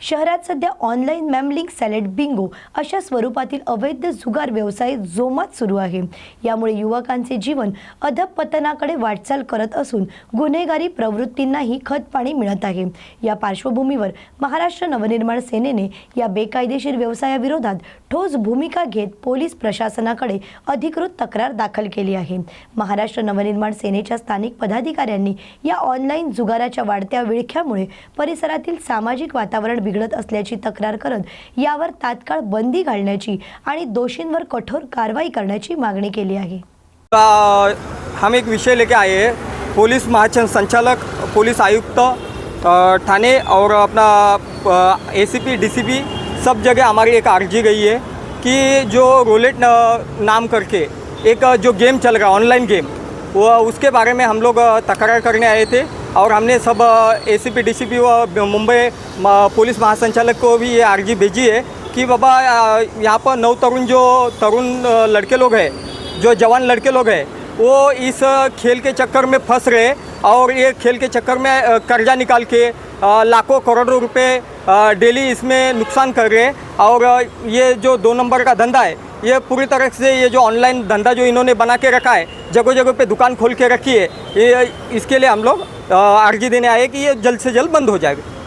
शहरात सध्या online मॅमलिंग salad Bingo अशा स्वरूपातील अवैध जुगार व्यवसाय जोमात सुरू आहे. यामुळे युवकांचे जीवन अधपतनाकडे वाटचाल करत असून गुन्हेगारी प्रवृत्तींनाही खतपाणी मिळत आहे. या पार्श्वभूमीवर महाराष्ट्र नवनिर्माण सेनेने या बेकायदेशीर व्यवसायाविरोधात ठोस भूमिका घेत पोलीस प्रशासनाकडे अधिकृत तक्रार दाखल केली आहे. महाराष्ट्र नवनिर्माण सेनेच्या स्थानिक पदाधिकाऱ्यांनी या ऑनलाईन जुगाराच्या वाढत्या विळख्यामुळे परिसरातील सामाजिक वातावरण बिघडत असल्याची तक्रार करत यावर तात्काळ बंदी घालण्याची आणि दोषींवर कठोर कारवाई करण्याची मागणी केली आहे. हम एक विषय लेके आए हैं। पुलिस महासंचालक पुलिस आयुक्त अ, थाने और अपना एसीपी डीसीपी सब जगह हमारी एक अर्जी गई है कि जो रोलेट न- नाम करके एक जो गेम चल रहा है ऑनलाइन गेम वो उसके बारे में हम लोग तकरार करने आए थे। और हमने सब एसीपी डीसीपी व मुंबई पुलिस महासंचालक को भी ये अर्जी भेजी है कि बाबा यहाँ पर नौ तरुण जो तरुण लड़के लोग हैं, जो जवान लड़के लोग हैं, वो इस खेल के चक्कर में फंस रहे और ये खेल के चक्कर में कर्जा निकाल के लाखों करोड़ों रुपए डेली इसमें नुकसान कर रहे और ये जो दो नंबर का धंधा है ये पूरी तरह से ये जो ऑनलाइन धंधा जो इन्होंने बना के रखा है जगह जगह पे दुकान खोल के रखी है ये इसके लिए हम लोग अर्जी देने आए कि ये जल्द से जल्द बंद हो जाएगा।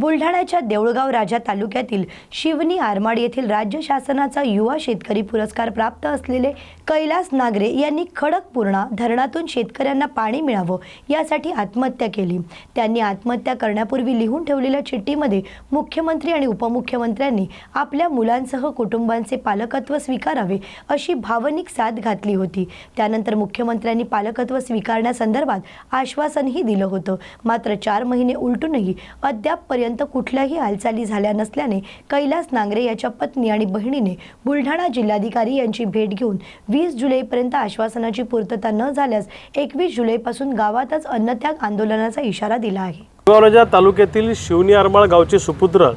बुलढाण्याच्या देऊळगाव राजा तालुक्यातील शिवनी आरमाड येथील राज्य शासनाचा युवा शेतकरी पुरस्कार प्राप्त असलेले कैलास नागरे यांनी खडकपूर्णा धरणातून शेतकऱ्यांना पाणी मिळावं यासाठी आत्महत्या केली. त्यांनी आत्महत्या करण्यापूर्वी लिहून ठेवलेल्या चिठ्ठीमध्ये मुख्यमंत्री आणि उपमुख्यमंत्र्यांनी आपल्या मुलांसह कुटुंबांचे पालकत्व स्वीकारावे अशी भावनिक साथ घातली होती. त्यानंतर मुख्यमंत्र्यांनी पालकत्व स्वीकारण्यासंदर्भात आश्वासनही दिलं होतं. मात्र चार महिने उलटूनही अद्यापपर्यंत कुठल्याही हालचाली झाल्या नसल्याने कैलास नांगरे याच्या पत्नी आणि बहिणीने बुलढाणा जिल्हाधिकारी यांची भेट घेऊन वीस जुलैपर्यंत आश्वासनाची पूर्तता न झाल्यास एकवीस जुलैपासून गावातच अन्नत्याग आंदोलनाचा इशारा दिला आहे. राजा तालुक्यातील शिवनी आरमाळ गावचे सुपुत्र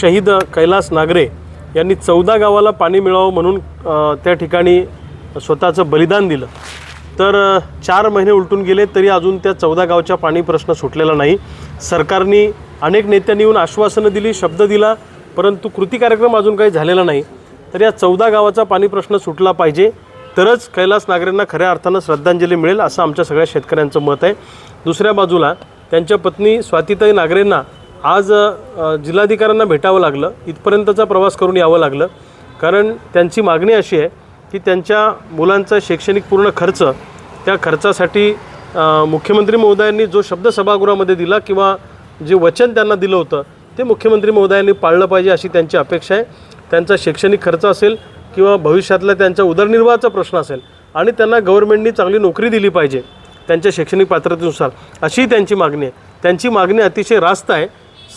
शहीद कैलास नागरे यांनी चौदा गावाला पाणी मिळावं म्हणून त्या ठिकाणी स्वतःचं बलिदान दिलं. तर चार महिने उलटून गेले तरी अजून त्या चौदा गावच्या पाणी प्रश्न सुटलेला नाही. सरकारने अनेक नेत्यांनी येऊन आश्वासनं दिली शब्द दिला परंतु कृती कार्यक्रम अजून काही झालेला नाही. तर या चौदा गावाचा पाणी प्रश्न सुटला पाहिजे. तरच कैलास नागरेंना खऱ्या अर्थानं श्रद्धांजली मिळेल असं आमच्या सगळ्या शेतकऱ्यांचं मत आहे. दुसऱ्या बाजूला त्यांच्या पत्नी स्वातीताई नागरेंना आज जिल्हाधिकाऱ्यांना भेटावं लागलं. इथपर्यंतचा प्रवास करून यावं लागलं. कारण त्यांची मागणी अशी आहे की त्यांच्या मुलांचा शैक्षणिक पूर्ण खर्च त्या खर्चासाठी मुख्यमंत्री महोदयांनी जो शब्द सभागृहामध्ये दिला किंवा जे वचन त्यांना दिलं होतं ते मुख्यमंत्री महोदयांनी पाळलं पाहिजे अशी त्यांची अपेक्षा आहे. त्यांचा शैक्षणिक खर्च असेल किंवा भविष्यातला त्यांचा उदरनिर्वाहाचा प्रश्न असेल आणि त्यांना गव्हर्नमेंटनी चांगली नोकरी दिली पाहिजे त्यांच्या शैक्षणिक पात्रतेनुसार अशी त्यांची मागणी आहे. त्यांची मागणी अतिशय रास्त आहे.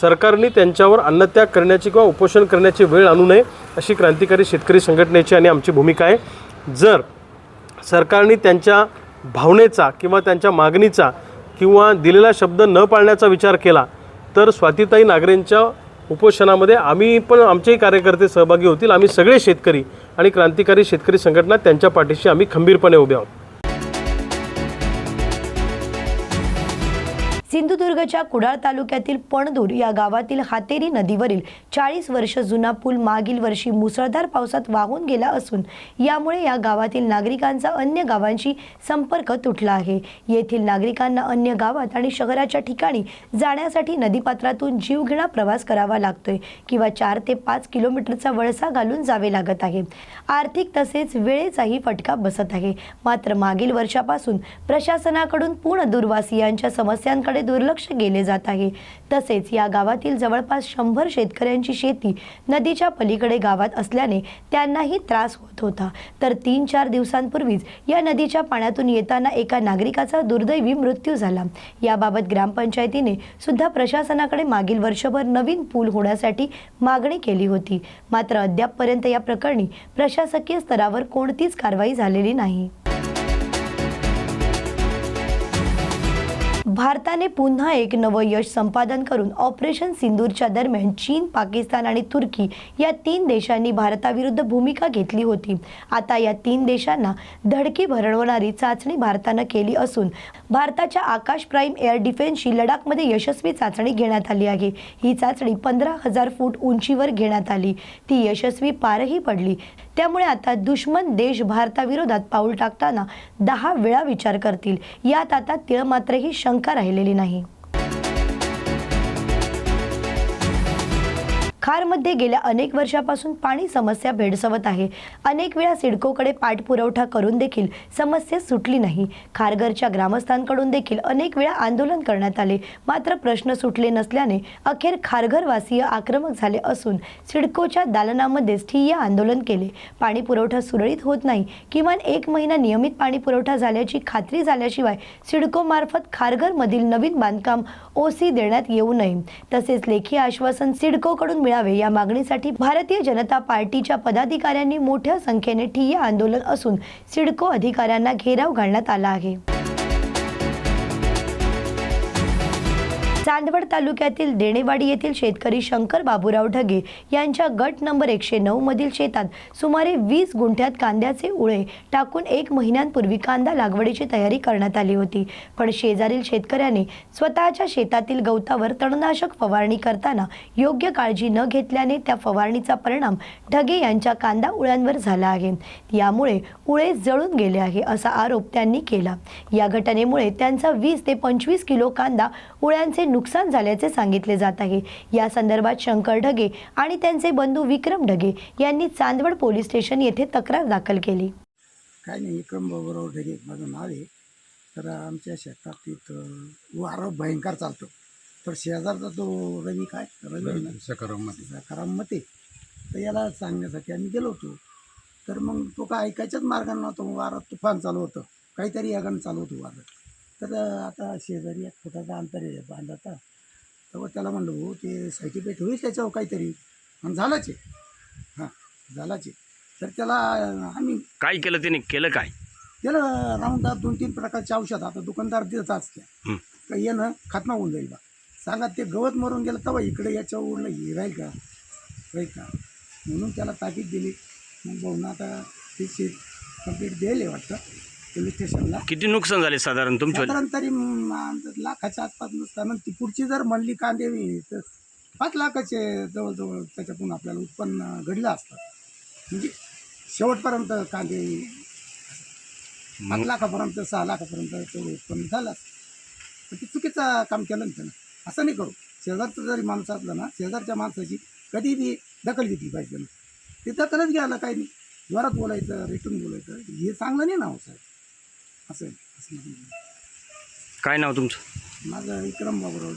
सरकारने त्यांच्यावर अन्नत्याग करण्याची किंवा उपोषण करण्याची वेळ आणू नये अशी क्रांतिकारी शेतकरी संघटनेची आणि आमची भूमिका आहे. जर सरकारने त्यांच्या भावनेचा किंवा त्यांच्या मागणीचा किंवा दिलेला शब्द न पाळण्याचा विचार केला तर स्वातीताई नागरेंच्या उपोषणामध्ये आम्ही पण आमचेही कार्यकर्ते सहभागी होतील. आम्ही सगळे शेतकरी आणि क्रांतिकारी शेतकरी संघटना त्यांच्या पाठीशी आम्ही खंबीरपणे उभे आहोत. सिंधुदुर्गच्या कुडाळ तालुक्यातील पणदूर या गावातील हातेरी नदीवरील चाळीस वर्ष जुना पूल मागील वर्षी मुसळधार पावसात वाहून गेला असून यामुळे या गावातील नागरिकांचा अन्य गावांशी संपर्क तुटला आहे. येथील नागरिकांना अन्य गावात आणि शहराच्या ठिकाणी जाण्यासाठी नदीपात्रातून जीवघेणा प्रवास करावा लागतोय किंवा चार ते पाच किलोमीटरचा वळसा घालून जावे लागत आहे. आर्थिक तसेच वेळेचाही फटका बसत आहे. मात्र मागील वर्षापासून प्रशासनाकडून पूर्ण दूरवासियांच्या समस्यांकडे दूर दुर्लक्ष केले जात आहे. तसेच या गावातील जवळपास शंभर शेतकऱ्यांची शेती नदीच्या पलीकडे गावात असल्याने त्यांनाही त्रास होत होता. तर तीन चार दिवसांपूर्वीच या नदीच्या पाण्यातून येताना एका नागरिकाचा दुर्दैवी मृत्यू झाला. याबाबत ग्रामपंचायतीने सुद्धा प्रशासनाकडे मागील वर्षभर नवीन पूल होण्यासाठी मागणी केली होती. मात्र अद्यापपर्यंत या प्रकरणी प्रशासकीय स्तरावर कोणतीच कारवाई झालेली नाही. भारताने पुन्हा एक नवं यश संपादन करून ऑपरेशन सिंदूरच्या दरम्यान चीन पाकिस्तान आणि तुर्की या तीन देशांनी भारताविरुद्ध भूमिका घेतली होती. आता या तीन देशांना धडकी भरवणारी चाचणी भारतानं केली असून भारताच्या आकाश प्राईम एअर डिफेन्सची लडाखमध्ये यशस्वी चाचणी घेण्यात आली आहे. ही चाचणी पंधरा हजार फूट उंचीवर घेण्यात आली. ती यशस्वी पारही पडली. त्यामुळे आता दुश्मन देश भारताविरोधात पाऊल टाकताना दहा वेळा विचार करतील. यात आता तिळमात्रही शंका राहिलेली नाही. खारमध्ये गेल्या अनेक वर्षापासून पाणी समस्या भेडसवत आहे. अनेक वेळा सिडकोकडे पाठपुरवठा करून देखील समस्या सुटली नाही. खारघरच्या ग्रामस्थांकडून देखील अनेक वेळा आंदोलन करण्यात आले. मात्र प्रश्न सुटले नसल्याने अखेर खारघरवासीय आक्रमक झाले असून सिडकोच्या दालनामध्येच ठिय्या आंदोलन केले. पाणी पुरवठा सुरळीत होत नाही. किमान एक महिना नियमित पाणी पुरवठा झाल्याची खात्री झाल्याशिवाय सिडकोमार्फत खारघरमधील नवीन बांधकाम ओसी देण्यात येऊ नये. तसेच लेखी आश्वासन सिडकोकडून मिळावे या मागणीसाठी भारतीय जनता पार्टीच्या पदाधिकाऱ्यांनी मोठ्या संख्येने ठिय्या आंदोलन असून सिडको अधिकाऱ्यांना घेराव घालण्यात आला आहे. चांदवड तालुक्यातील देणेवाडी येथील शेतकरी शंकर बाबूराव ढगे यांच्या गट नंबर एकशे नऊ मधील शेतात सुमारे वीस गुंठ्यात कांद्याचे उळे टाकून एक महिन्यांपूर्वी कांदा लागवडीची तयारी करण्यात आली होती. पण शेजारील शेतकऱ्याने स्वतःच्या शेतातील गवतावर तणनाशक फवारणी करताना योग्य काळजी न घेतल्याने त्या फवारणीचा परिणाम ढगे यांच्या कांदा उळ्यांवर झाला आहे. यामुळे उळे जळून गेले आहे असा आरोप त्यांनी केला. या घटनेमुळे त्यांचा वीस ते पंचवीस किलो कांदा उळ्यांचे नुकसान झाल्याचे सांगितले जात आहे. या संदर्भात शंकर ढगे आणि त्यांचे बंधू विक्रम ढगे यांनी चांदवड पोलीस स्टेशन येथे तक्रार दाखल केली. काय नाही विक्रम बाबूराव ढगे माझं नाव आहे. तर आमच्या शेतात तिथं वारं भयंकर चालतो. तर शेजारचा तो रवी काय? रवी सकाराम मते तर याला सांगण्यासाठी आम्ही गेलो होतो. तर मग तो काय ऐकायच्याच मार्गाने नव्हतं. वारं तुफान चालू होतं. काहीतरी यागानं चालू होतं वारं. तर आता शेजारी एक फुटाचा अंतर आहे बांधाचा. तेव्हा त्याला म्हणलं हो ते सर्टिफिकेट होईल त्याच्यावर काहीतरी. आणि झालंच आहे. हां झालाच आहे. तर त्याला आम्ही काय केलं त्याने केलं काय? त्याला राऊंडात दोन तीन प्रकारचे औषध आता दुकानदार देत असते. का येणं खात्मा होऊन जाईल बा. सांगा ते गवत मरून गेलं तेव्हा इकडे याच्यावर उडलं हे राहील का? राहील का? म्हणून त्याला ताकीद दिली. मग भाऊन आता ते शेत कंप्लीट द्यायला वाटतं. पोलीस स्टेशनला. किती नुकसान झाले साधारण तुमच्या साधारण तरी म, लाखाच्या आसपास नसताना ती पुढची जर म्हणली कांदे तर पाच लाखाचे जवळजवळ त्याच्यातून आपल्याला उत्पन्न घडलं असतं. म्हणजे शेवटपर्यंत कांदे पाच लाखापर्यंत सहा लाखापर्यंत तेवढं उत्पन्न झालं असतं. पण ते चुकीचं काम केलं ना त्यानं. असं नाही करू. शेजारचं जरी माणसं असलं ना शेजारच्या माणसाची कधी बी दखल घेतली पाहिजे ना. ते दखलच घ्यायला काही नाही. जोरात बोलायचं रिटून बोलायचं हे चांगलं नाही ना हो साहेब. असं. काय नाव तुमचं माझं विक्रम बाबूराव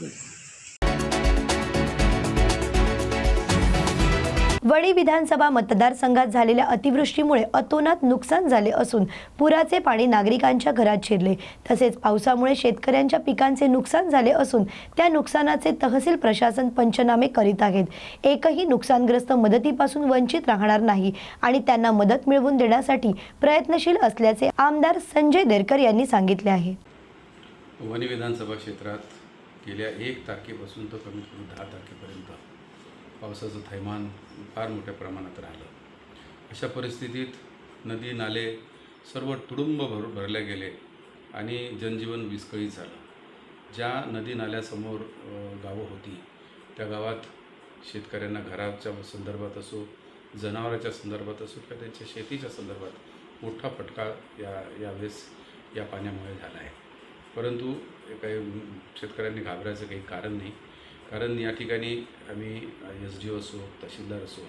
वणी विधानसभा मतदारसंघात झालेल्या अतिवृष्टीमुळे अतोनात नुकसान झाले असून पुराचे पाणी नागरिकांच्या घरात शिरले. तसेच पावसामुळे शेतकऱ्यांच्या पिकांचे नुकसान झाले असून त्या नुकसानाचे तहसील प्रशासन पंचनामे करीत आहेत. एकही नुकसानग्रस्त मदतीपासून वंचित राहणार नाही आणि त्यांना मदत मिळवून देण्यासाठी प्रयत्नशील असल्याचे आमदार संजय देरकर यांनी सांगितले आहे. वणी विधानसभा क्षेत्रात गेल्या एक तारखेपासून तर कमीत कमी दहा तारखेपर्यंत पावसाचं थैमान फार मोठ्या प्रमाणात राहिलं. अशा परिस्थितीत नदी नाले सर्व तुडुंब भर भरले गेले आणि जनजीवन विस्कळीत झालं. ज्या नदी नाल्यासमोर गावं होती त्या गावात शेतकऱ्यांना घराच्या संदर्भात असो जनावराच्या संदर्भात असो किंवा त्यांच्या शेतीच्या संदर्भात मोठा फटका या यावेळेस या पाण्यामुळे झाला आहे. परंतु हे काही शेतकऱ्यांनी घाबरायचं काही कारण नाही. कारण या ठिकाणी आम्ही एस डी ओ असो तहसीलदार असो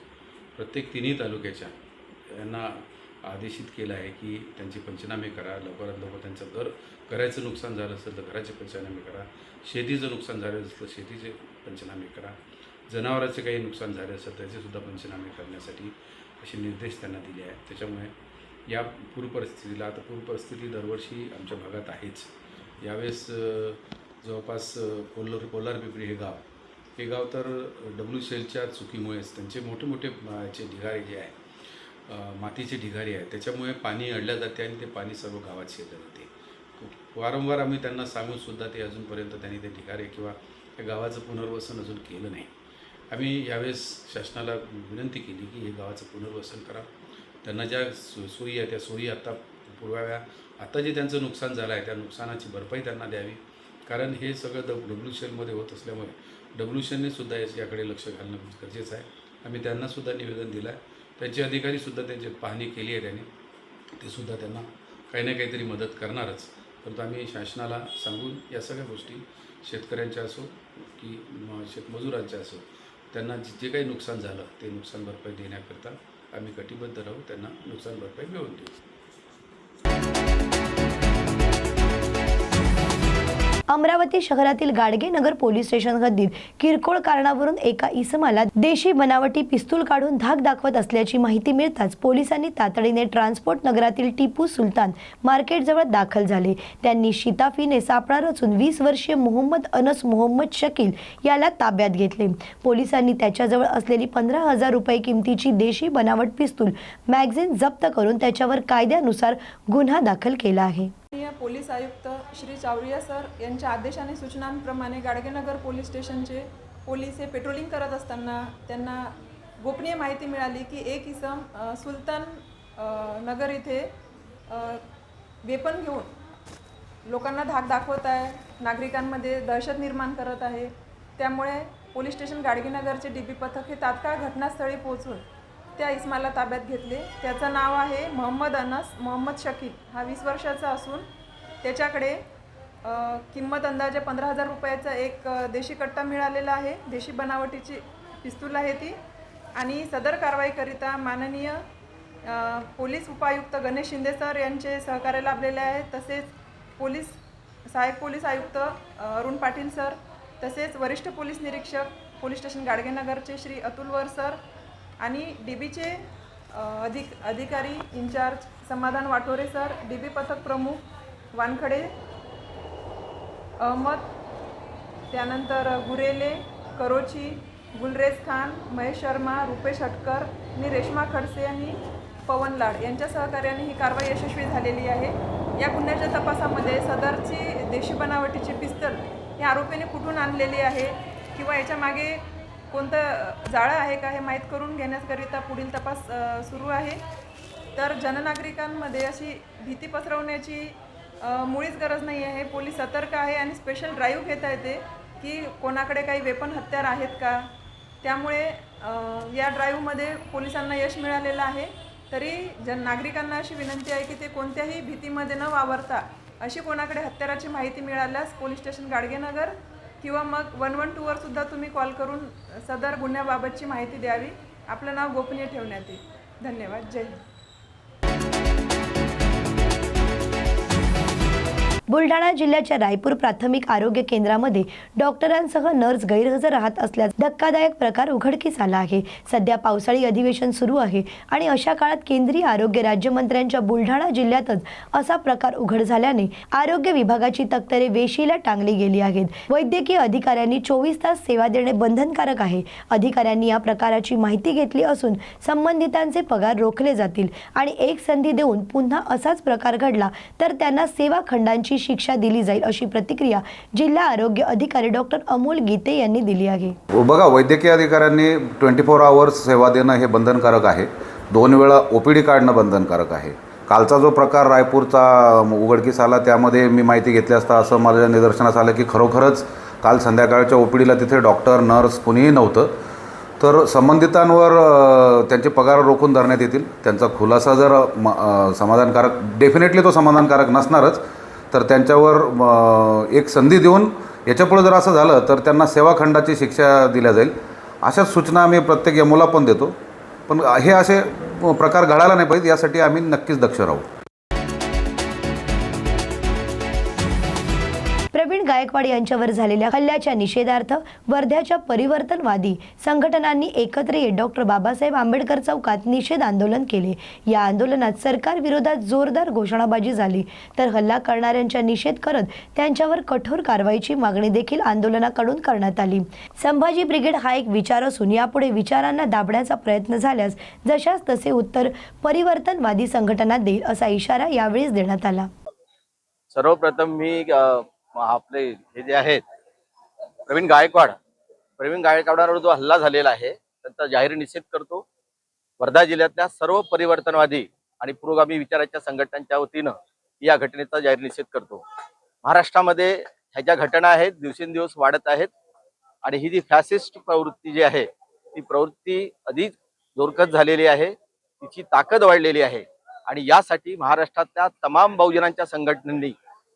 प्रत्येक तिन्ही तालुक्याच्या यांना आदेशित केलं आहे की त्यांचे पंचनामे करा लवकरात लवकर त्यांचं घर घराचं नुकसान झालं असेल तर घराचे पंचनामे करा शेतीचं नुकसान झालं असेल तर शेतीचे पंचनामे करा जनावरांचे काही नुकसान झाले असेल त्याचेसुद्धा पंचनामे करण्यासाठी असे निर्देश त्यांना दिले आहेत. त्याच्यामुळे या पूर परिस्थितीला आता पूर परिस्थिती दरवर्षी आमच्या भागात आहेच. यावेळेस जवळपास कोल्हर कोल्हार पिपरी हे गाव हे गाव तर डब्ल्यू शेलच्या चुकीमुळेच त्यांचे मोठे मोठे जे ढिगारे जे आहे मातीचे ढिगारे आहे त्याच्यामुळे पाणी अडल्या जाते आणि ते पाणी सर्व गावात शिरलं जाते. वारंवार आम्ही त्यांना सांगूनसुद्धा ते अजूनपर्यंत त्यांनी ते ढिगारे किंवा त्या गावाचं पुनर्वसन अजून केलं नाही. आम्ही यावेळेस शासनाला विनंती केली की हे गावाचं पुनर्वसन करा. त्यांना ज्या सो सोयी आहे त्या सोयी आत्ता पुरवाव्या. आत्ता जे त्यांचं नुकसान झालं आहे त्या नुकसानाची भरपाई त्यांना द्यावी. कारण हे सगळं द डब्ल्यू सी एलमध्ये होत असल्यामुळे डब्ल्यू सी एलने सुद्धा याकडे लक्ष घालणं म्हणजे गरजेचं आहे. आम्ही त्यांनासुद्धा निवेदन दिलं आहे. त्यांचे अधिकारीसुद्धा त्यांची पाहणी केली आहे त्यांनी ते सुद्धा त्यांना काही ना काहीतरी मदत करणारच. परंतु आम्ही शासनाला सांगून या सगळ्या गोष्टी शेतकऱ्यांच्या असो की शेतमजुरांच्या असो त्यांना जे काही नुकसान झालं ते नुकसान भरपाई देण्याकरता आम्ही कटिबद्ध राहू त्यांना नुकसान भरपाई मिळवून देऊ. अमरावती शहरातील गाडगे नगर पोलीस स्टेशन हद्दीत किरकोळ कारणावरून एका इसमाला देशी बनावटी पिस्तूल काढून धाक दाखवत असल्याची माहिती मिळताच पोलिसांनी तातडीने ट्रान्सपोर्ट नगरातील टिपू सुलतान मार्केटजवळ दाखल झाले. त्यांनी शिताफीने सापळा रचून वीस वर्षीय मोहम्मद अनस मोहम्मद शकील याला ताब्यात घेतले. पोलिसांनी त्याच्याजवळ असलेली पंधरा हजार रुपये किमतीची देशी बनावट पिस्तूल मॅगझिन जप्त करून त्याच्यावर कायद्यानुसार गुन्हा दाखल केला आहे. पोलीस आयुक्त श्री चावरिया सर यांच्या आदेश आणि सूचनांप्रमाणे गाडगेनगर पोलीस स्टेशनचे पोलीस हे पेट्रोलिंग करत असताना त्यांना गोपनीय माहिती मिळाली की एक इसम सुलतान नगर इथे वेपन घेऊन लोकांना धाक दाखवत आहे नागरिकांमध्ये दहशत निर्माण करत आहे. त्यामुळे पोलीस स्टेशन गाडगेनगरचे डी बी पथक हे तात्काळ घटनास्थळी पोहोचून त्या इस्माला ताब्यात घेतले. त्याचं नाव आहे मोहम्मद अनस मोहम्मद शकील. हा वीस वर्षाचा असून त्याच्याकडे किंमत अंदाजे पंधरा हजार रुपयाचा एक देशी कट्टा मिळालेला आहे. देशी बनावटीची पिस्तूल आहे ती. आणि सदर कारवाईकरिता माननीय पोलीस उपायुक्त गणेश शिंदे सर यांचे सहकार्य लाभलेले आहे. तसेच पोलीस सहाय्यक पोलीस आयुक्त अरुण पाटील सर. तसेच वरिष्ठ पोलीस निरीक्षक पोलीस स्टेशन गाडगेनगरचे श्री अतुल वर सर. आणि डी बीचे अधिक अधिकारी इन्चार्ज समाधान वाटोरे सर डी बी पथक प्रमुख वानखडे अहमद त्यानंतर गुरेले करोची गुलरेज खान महेश शर्मा रुपेश हटकर आणि रेश्मा खडसे आणि पवन लाड यांच्या सहकार्याने ही कारवाई यशस्वी झालेली आहे. या गुन्ह्याच्या तपासामध्ये सदरची देशी बनावटीची पिस्तल हे आरोपीने कुठून आणलेली आहे किंवा याच्या मागे कोणतं जाळं आहे का हे माहीत करून घेण्याकरिता पुढील तपास सुरू आहे. तर जननागरिकांमध्ये अशी भीती पसरवण्याची मुळीच गरज नाही आहे. पोलीस सतर्क आहे आणि स्पेशल ड्राईव्ह घेता येते की कोणाकडे काही वेपन हत्यार आहेत का? त्यामुळे या ड्राईव्हमध्ये पोलिसांना यश मिळालेलं आहे. तरी जन नागरिकांना अशी विनंती आहे की ते कोणत्याही भीतीमध्ये न वावरता अशी कोणाकडे हत्याराची माहिती मिळाल्यास पोलीस स्टेशन गाडगेनगर किंवा मग वन वन टूवर सुद्धा तुम्ही कॉल करून सदर गुन्ह्याबाबतची माहिती द्यावी. आपलं नाव गोपनीय ठेवण्यात येईल. धन्यवाद. जय हिंद. बुलढाणा जिल्ह्याच्या रायपूर प्राथमिक आरोग्य केंद्रामध्ये डॉक्टरांसह नर्स गैरहजर राहत असल्याचा धक्कादायक प्रकार उघडकीस आला आहे. सध्या पावसाळी अधिवेशन सुरू आहे आणि अशा काळात केंद्रीय आरोग्य राज्यमंत्र्यांच्या बुलढाणा जिल्ह्यातच असा प्रकार उघड झाल्याने आरोग्य विभागाची तक्तरे वेशीला टांगली गेली आहेत. वैद्यकीय अधिकाऱ्यांनी चोवीस तास सेवा देणे बंधनकारक आहे. अधिकाऱ्यांनी या प्रकाराची माहिती घेतली असून संबंधितांचे पगार रोखले जातील आणि एक संधी देऊन पुन्हा असाच प्रकार घडला तर त्यांना सेवा खंडांची शिक्षा दिली जाईल अशी प्रतिक्रिया जिल्हा आरोग्य अधिकारी डॉक्टर अमोल गीते यांनी दिली आहे. बघा वैद्यकीय अधिकाऱ्यांनी ट्वेंटी फोर आवर्स सेवा देणं हे बंधनकारक आहे. दोन वेळा ओ पी डी काढणं बंधनकारक आहे. कालचा जो प्रकार रायपूरचा उघडकीस आला त्यामध्ये मी माहिती घेतली असता असं माझ्या निदर्शनास आलं की खरोखरच काल संध्याकाळच्या ओ पी डीला तिथे डॉक्टर नर्स कुणीही नव्हतं. तर संबंधितांवर त्यांचे पगार रोखून धरण्यात येतील. त्यांचा खुलासा जर समाधानकारक डेफिनेटली तो समाधानकारक नसणारच. तर त्यांच्यावर एक संधी देऊन याच्यापुढे जर असं झालं तर त्यांना सेवाखंडाची शिक्षा दिल्या जाईल. अशाच सूचना आम्ही प्रत्येक यमुला पण देतो. पण हे असे प्रकार घडायला नाही पाहिजे यासाठी आम्ही नक्कीच दक्ष राहू. गायकवाड यांच्यावर झालेल्या हल्ल्याच्या निषेधार्थ वर्ध्याच्या परिवर्तनवादी संघटनांनी एकत्र येत डॉक्टर बाबासाहेब आंबेडकर चौकात निषेध आंदोलन केले. या आंदोलनात सरकार विरोधात जोरदार घोषणाबाजी झाली. तर हल्ला करणाऱ्यांचा निषेध करत त्यांच्यावर कठोर कारवाईची मागणी देखील आंदोलनाकडून करण्यात आली. संभाजी ब्रिगेड हा एक विचार असून यापुढे विचारांना दाबण्याचा प्रयत्न झाल्यास जशास तसे उत्तर परिवर्तनवादी संघटना देईल असा इशारा यावेळीच देण्यात आला. सर्वप्रथम मी आपले हे जे आहेत प्रवीण गायकवाड. प्रवीण गायकवाडावर जो हल्ला झालेला आहे त्यांचा जाहीर निषेध करतो. वर्धा जिल्ह्यातल्या सर्व परिवर्तनवादी आणि पुरोगामी विचाराच्या संघटनांच्या वतीनं या घटनेचा जाहीर निषेध करतो. महाराष्ट्रामध्ये ह्या ज्या घटना आहेत दिवसेंदिवस वाढत आहेत आणि ही जी फॅसिस्ट प्रवृत्ती जी आहे ती प्रवृत्ती अधिक जोरकत झालेली आहे तिची ताकद वाढलेली आहे आणि यासाठी महाराष्ट्रातल्या तमाम बहुजनांच्या संघटनांनी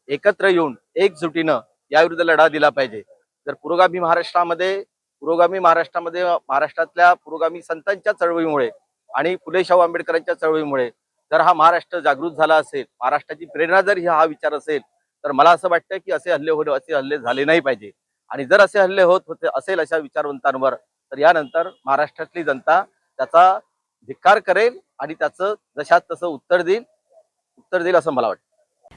एकत्र येऊन एकजुटीनं याविरुद्ध लढा दिला पाहिजे. जर पुरोगामी महाराष्ट्रामध्ये पुरोगामी महाराष्ट्रामध्ये महाराष्ट्रातल्या पुरोगामी संतांच्या चळवळीमुळे आणि फुले शाहू आंबेडकरांच्या चळवळीमुळे जर हा महाराष्ट्र जागृत झाला असेल महाराष्ट्राची प्रेरणा जर हा विचार असेल तर मला असं वाटतं की असे हल्ले होणे असे हल्ले झाले नाही पाहिजे. आणि जर असे हल्ले होत होते असेल अशा विचारवंतांवर तर यानंतर महाराष्ट्रातली जनता त्याचा धिक्कार करेल आणि त्याचं जशात तसं उत्तर देईल उत्तर देईल असं मला वाटतं.